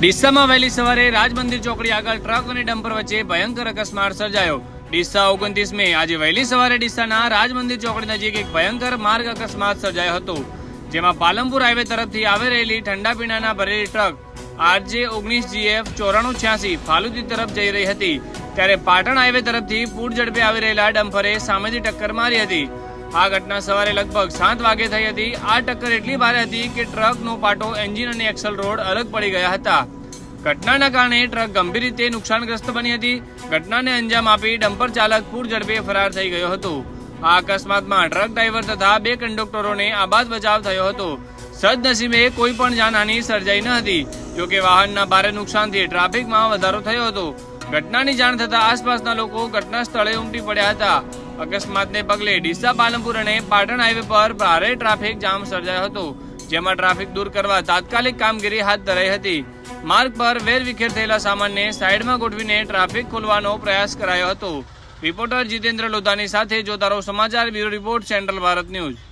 ડીસામાં વહેલી સવારે રાજમંદિર ચોકડી આગળ ટ્રક અને ડમ્પર વચ્ચે ભયંકર અકસ્માત સર્જાયો. ડીસા ઓગણત્રીસ મે આજે વહેલી સવારે ડીસાના રાજમંદિર ચોકડી નજીક એક ભયંકર માર્ગ અકસ્માત સર્જાયો હતો. જેમાં પાલનપુર હાઈવે તરફથી આવી રહેલી ઠંડા પીણાના ભરેલી ટ્રક આરજે ઓગણીસ જીએફ ચોરાણું છ્યાસી ફાલુદી તરફ જઈ રહી હતી. ત્યારે પાટણ હાઈવે તરફથી પૂર ઝડપે આવી રહેલા ડમ્પરે સામેથી ટક્કર મારી હતી. આ ઘટના સવારે લગભગ સાત વાગે થઈ હતી. આ ટક્કર એટલી ભારે હતી કે ટ્રકનો પાટો એન્જિન અને એક્સલ રોડ અલગ પડી ગયા હતા. ઘટનાના કારણે ટ્રક ગંભીર રીતે નુકસાનગ્રસ્ત બની હતી. ઘટનાને અંજામ આપી ડમ્પર ચાલક પૂર ઝડપે ફરાર થઈ ગયો હતો. આ અકસ્માતમાં ટ્રક ડ્રાઈવર તથા બે કંડક્ટરોને આબાદ બચાવ થયો હતો. સદનસીબે કોઈ પણ જાનહાની સર્જાઈ ન હતી. જોકે વાહનના ભારે નુકસાનથી ટ્રાફિકમાં વધારો થયો હતો. ઘટનાની જાણ થતાં આસપાસના લોકો ઘટના સ્થળે ઉમટી પડ્યા હતા. અકસ્માતને પગલે ડીસા પાલનપુર અને પાટણ હાઈવે પર ભારે ટ્રાફિક જામ સર્જાયો હતો, જેમાં ટ્રાફિક દૂર કરવા તાત્કાલિક કામગીરી હાથ ધરાઈ હતી. માર્ગ પર વેરવિખેર થયેલા સામાનને સાઈડમાં ગોઠવીને ટ્રાફિક ખોલવાનો પ્રયાસ કરાયો હતો. રિપોર્ટર જીતેન્દ્ર લોધાની સાથે જોતારો સમાચાર bureau report, central Bharat news.